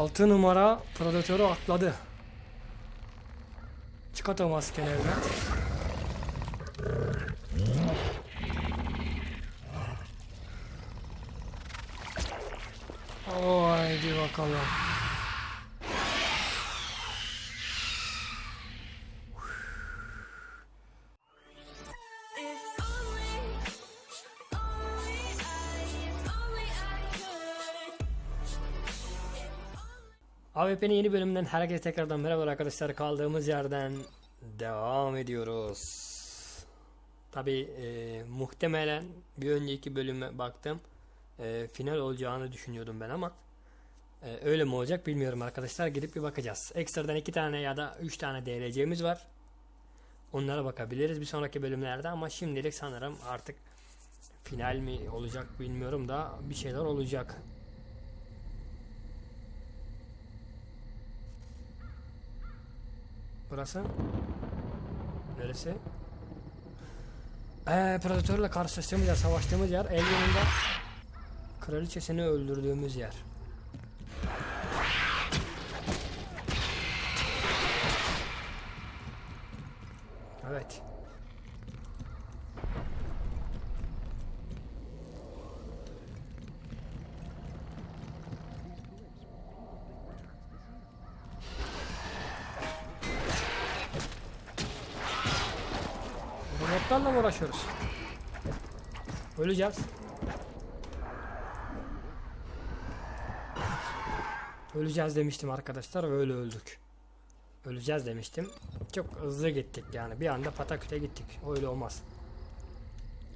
6 numara Predator'u atladı. Çıkartamaz kenarına. Haydi bakalım. AWP'nin yeni bölümünden herkese tekrardan merhaba arkadaşlar. Kaldığımız yerden devam ediyoruz. Tabi muhtemelen bir önceki bölüme baktım. E, final olacağını düşünüyordum ben ama e, öyle mi olacak bilmiyorum arkadaşlar. Gidip bir bakacağız. Ekstradan iki tane ya da üç tane DLC'miz var. Onlara bakabiliriz bir sonraki bölümlerde ama şimdilik sanırım artık final mi olacak bilmiyorum da bir şeyler olacak. Burası? Neresi? Ee, Predatörle karşılaştığımız yer, savaştığımız yer, el yanında kraliçesini öldürdüğümüz yer. Evet. Uğraşıyoruz? Öleceğiz. Öleceğiz demiştim arkadaşlar ve öyle öldük. Öleceğiz demiştim. Çok hızlı gittik yani. Bir anda pataküte gittik. Öyle olmaz.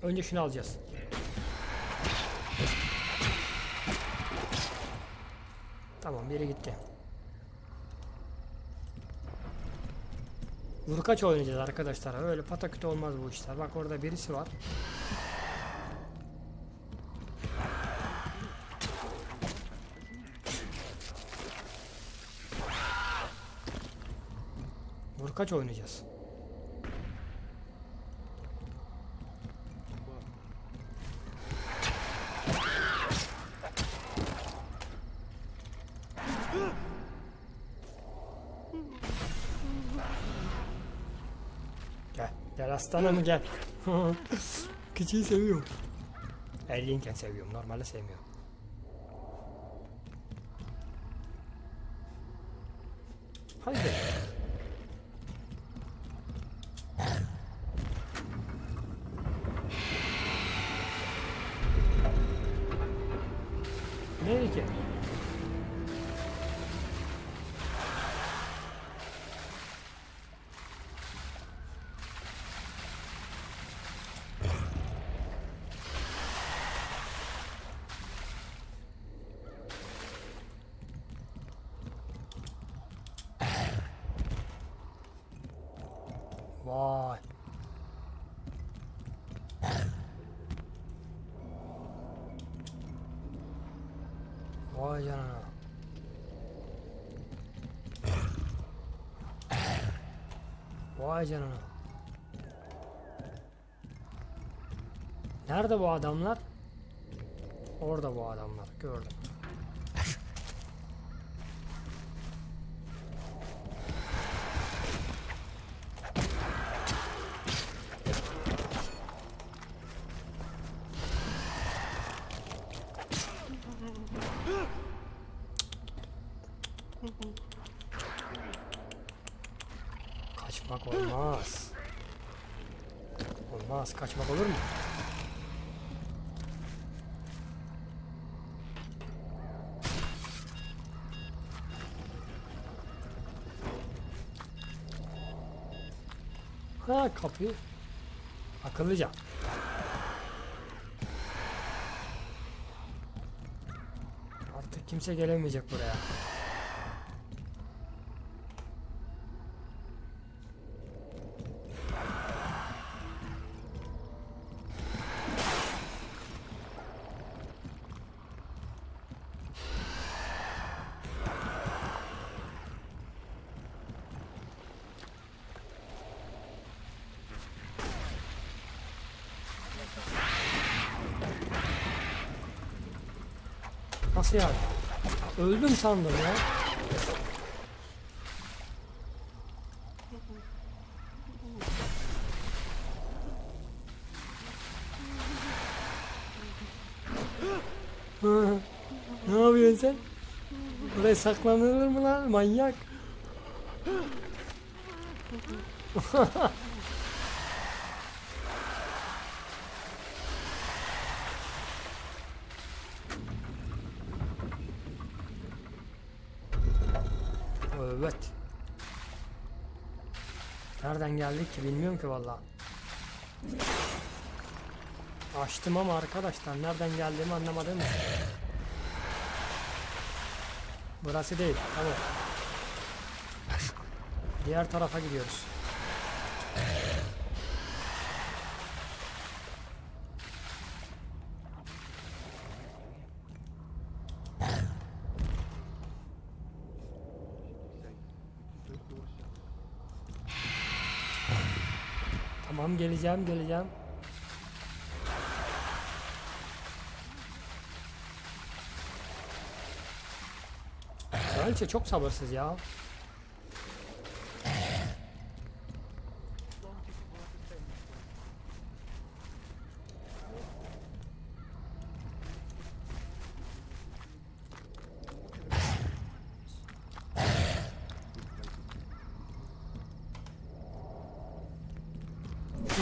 Önce şunu alacağız. Tamam biri gitti. Vurkaç oynayacağız arkadaşlar. Öyle pataküte olmaz bu işler. Bak orada birisi var. Vurkaç oynayacağız. Gel. Gel aslanım gel. Küçüğü seviyorum. Ergenken seviyorum. Normalde sevmiyorum. Haydi. Ne ki? Vay. Vay canına. Vay canına. Nerede bu adamlar? Orada bu adamlar. Gördüm. Kaçmak olmaz. Olmaz. Kaçmak olur mu? Ha kapı. Akıllıca. Artık kimse gelemeyecek buraya. Nasıl yani? Öldüm sandım ya. Ne yapıyorsun sen? Buraya saklanılır mı lan manyak? Evet. Nereden geldik ki bilmiyorum ki valla. Açtım ama arkadaşlar nereden geldiğimi anlamadım. Burası değil. Tamam. Diğer tarafa gidiyoruz. Tamam geleceğim geleceğim. Kraliçe çok sabırsız ya.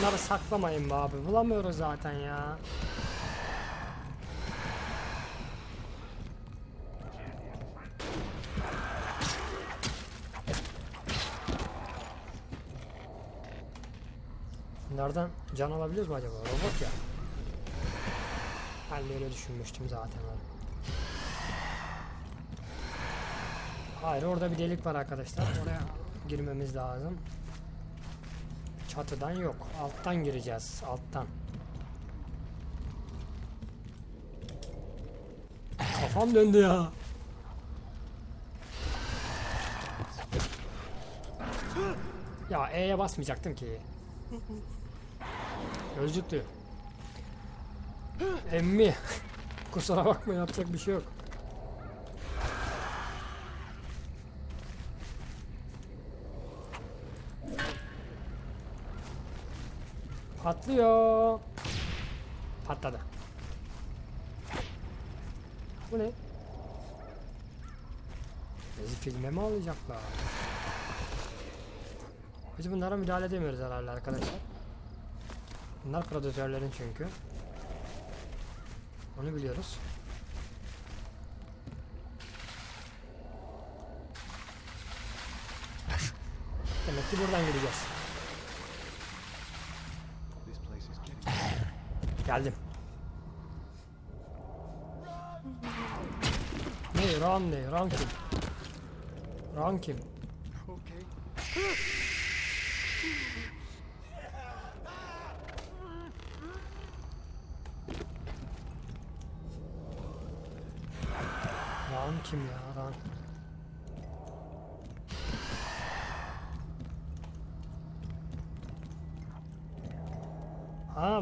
Bunları saklamayın be abi. Bulamıyoruz zaten ya. Bunlardan can alabiliyoruz mu acaba? Robot ya. Ben de öyle düşünmüştüm zaten. Hayır orada bir delik var arkadaşlar. Oraya girmemiz lazım. Çatıdan yok. Alttan gireceğiz. Alttan. Kafam döndü ya. Ya E'ye basmayacaktım ki. Gözlüklü. Emmi. Kusura bakma yapacak bir şey yok. Patlıyor. Patladı. Bu ne? Bizi filme mi alacaklar? Biz bunlara müdahale edemiyoruz herhalde arkadaşlar. Bunlar predatörlerin çünkü. Onu biliyoruz. Demek ki buradan gideceğiz. Geldim. Ne? Ran ne? Ran kim? Ran kim? Ran kim ya? Ran.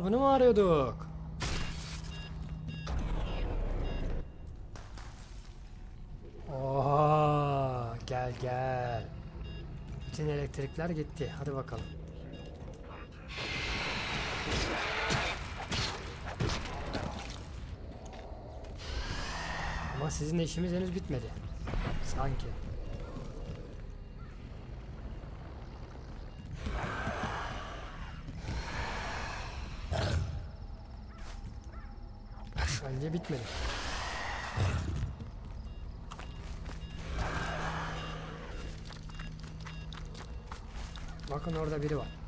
Ha bunu arıyorduk? Oha, gel gel. Bütün elektrikler gitti. Hadi bakalım. Ama sizinle işimiz henüz bitmedi. Sanki. Bence bitmedi. Bakın orada biri var.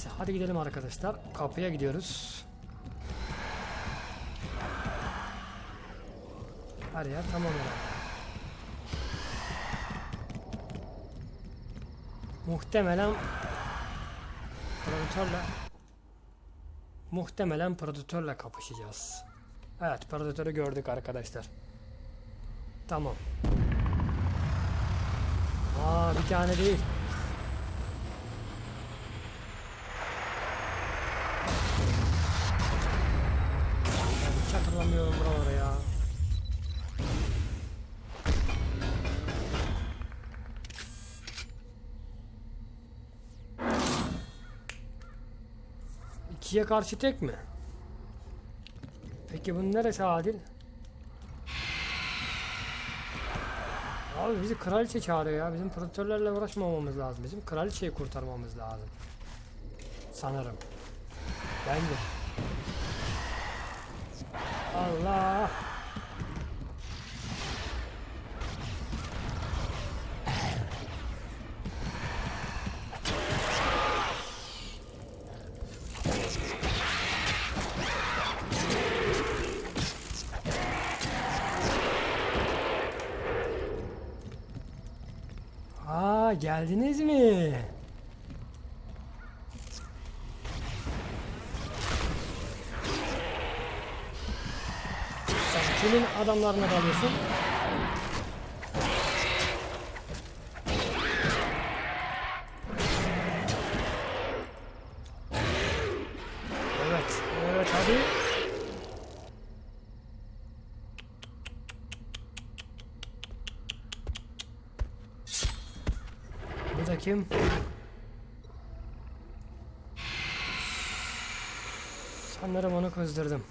Neyse hadi gidelim arkadaşlar. Kapıya gidiyoruz. Her yer tamam herhalde. muhtemelen Predator'la muhtemelen Predator'la kapışacağız. Evet, Predator'u gördük arkadaşlar. Tamam. Aa, bir tane değil. İkiye karşı tek mi? Peki bunun neresi adil? Abi bizi kraliçe çağırıyor ya. Bizim prodüktörlerle uğraşmamamız lazım. Bizim kraliçeyi kurtarmamız lazım. Sanırım. Bence. Allah. Geldiniz mi? Sen kimin adamlarına dalıyorsun? Evet, evet hadi. Bu da kim? Sanırım onu kızdırdım.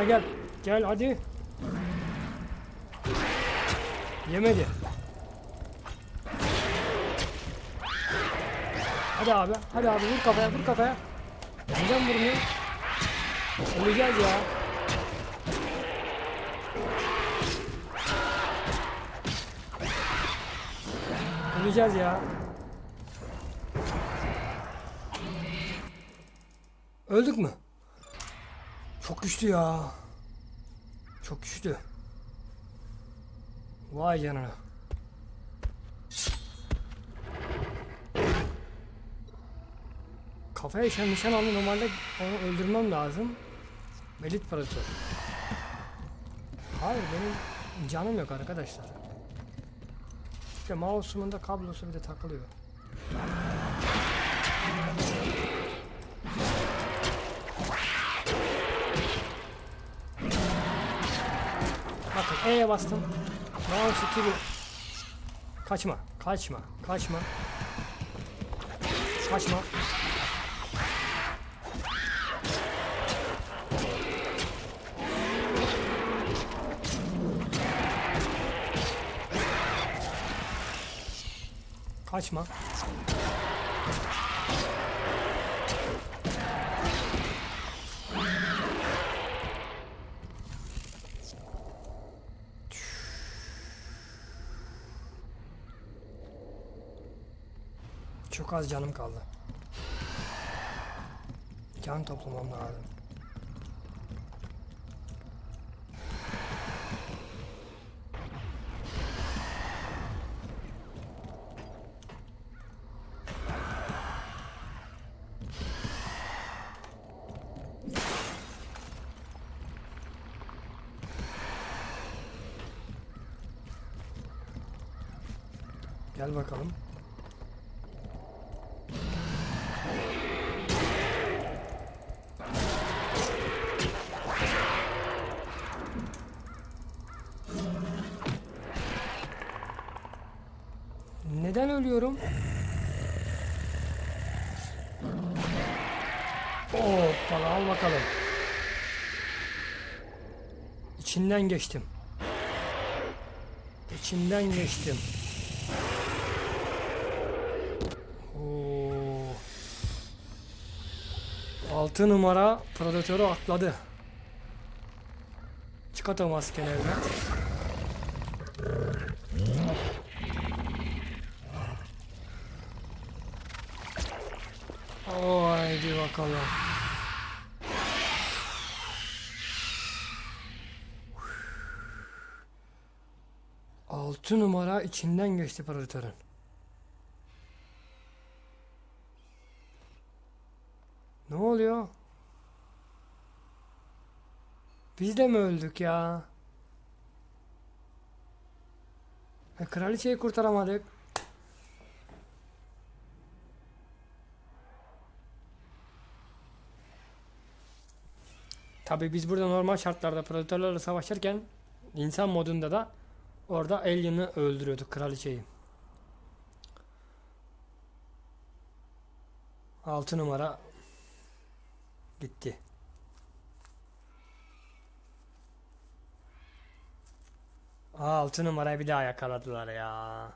Gel gel gel. Hadi. Yemedi. Hadi abi. Hadi abi vur kafaya vur kafaya. Neden vurmuyor? Öleceğiz ya. Öleceğiz ya. Öldük mü? Çok güçlü ya. Çok güçlü. Vay canına. Kafaya nişan, nişan aldı normalde onu öldürmem lazım. Melit Predator. Hayır benim canım yok arkadaşlar. İşte mouse'umun da kablosu bir de takılıyor. E'ye bastım. Mouse 2 bir. Kaçma, kaçma, kaçma. Kaçma. Kaçma. Çok az canım kaldı. Can toplamam lazım. Gel bakalım. Ölüyorum? Hoppala al bakalım. İçinden geçtim. İçinden geçtim. Oo. 6 numara Predator'u atladı. Çıkart o. Haydi bakalım. Altı numara içinden geçti Predator'un. Ne oluyor? Biz de mi öldük ya? E, kraliçeyi kurtaramadık. Tabi biz burada normal şartlarda predatörlerle savaşırken insan modunda da orada alien'ı öldürüyorduk kraliçeyi. 6 numara gitti. Aa, 6 numarayı bir daha yakaladılar ya.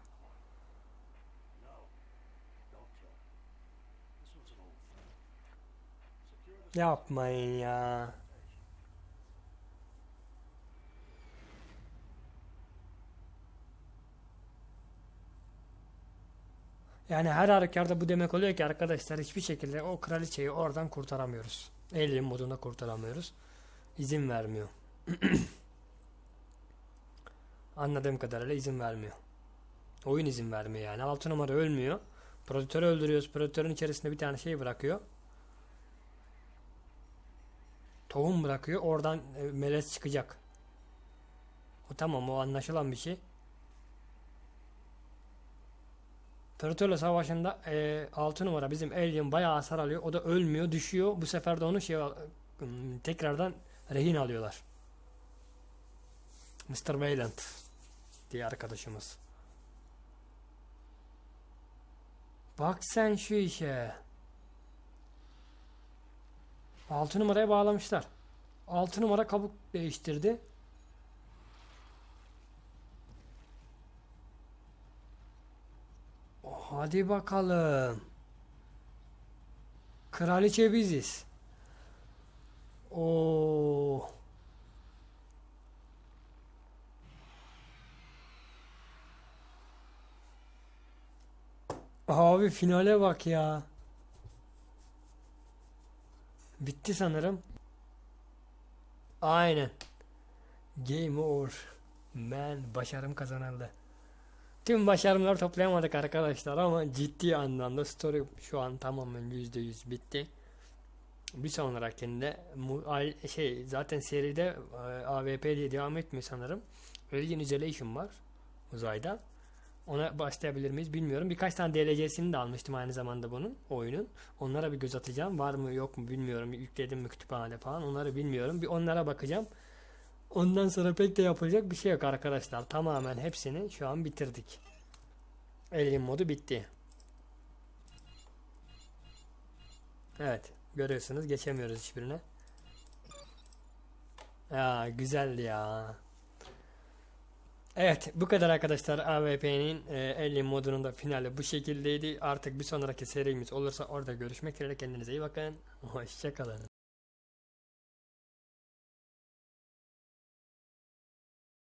Yapmayın ya. Yani her halükarda bu demek oluyor ki arkadaşlar hiçbir şekilde o kraliçeyi oradan kurtaramıyoruz. Alien modunda kurtaramıyoruz. İzin vermiyor. Anladığım kadarıyla izin vermiyor. Oyun izin vermiyor yani. 6 numara ölmüyor. Prodüktörü öldürüyoruz. Prodüktörün içerisinde bir tane şey bırakıyor. Tohum bırakıyor. Oradan e, melez çıkacak. O tamam o anlaşılan bir şey. Predator'la savaşında e, 6 numara bizim Alien bayağı hasar alıyor. O da ölmüyor, düşüyor. Bu sefer de onu şey tekrardan rehin alıyorlar. Mr. Wayland diye arkadaşımız. Bak sen şu işe. 6 numaraya bağlamışlar. 6 numara kabuk değiştirdi. Hadi bakalım. Kraliçe biziz. Oo. Abi finale bak ya. Bitti sanırım. Aynen. Game over. Man başarım kazanıldı. Tüm başarımları toplayamadık arkadaşlar ama ciddi anlamda story şu an tamamen %100 bitti. Bir sonrakinde şey zaten seride e, AVP diye devam etmiyor sanırım. Alien Isolation var uzayda. Ona başlayabilir miyiz bilmiyorum. Birkaç tane DLC'sini de almıştım aynı zamanda bunun oyunun. Onlara bir göz atacağım. Var mı yok mu bilmiyorum. Yükledim mi kütüphanede falan onları bilmiyorum. Bir onlara bakacağım. Ondan sonra pek de yapılacak bir şey yok arkadaşlar. Tamamen hepsini şu an bitirdik. Alien modu bitti. Evet. Görüyorsunuz geçemiyoruz hiçbirine. Ya güzeldi ya. Evet bu kadar arkadaşlar AWP'nin e, Alien modunun da finali bu şekildeydi. Artık bir sonraki serimiz olursa orada görüşmek üzere. Kendinize iyi bakın. Hoşçakalın.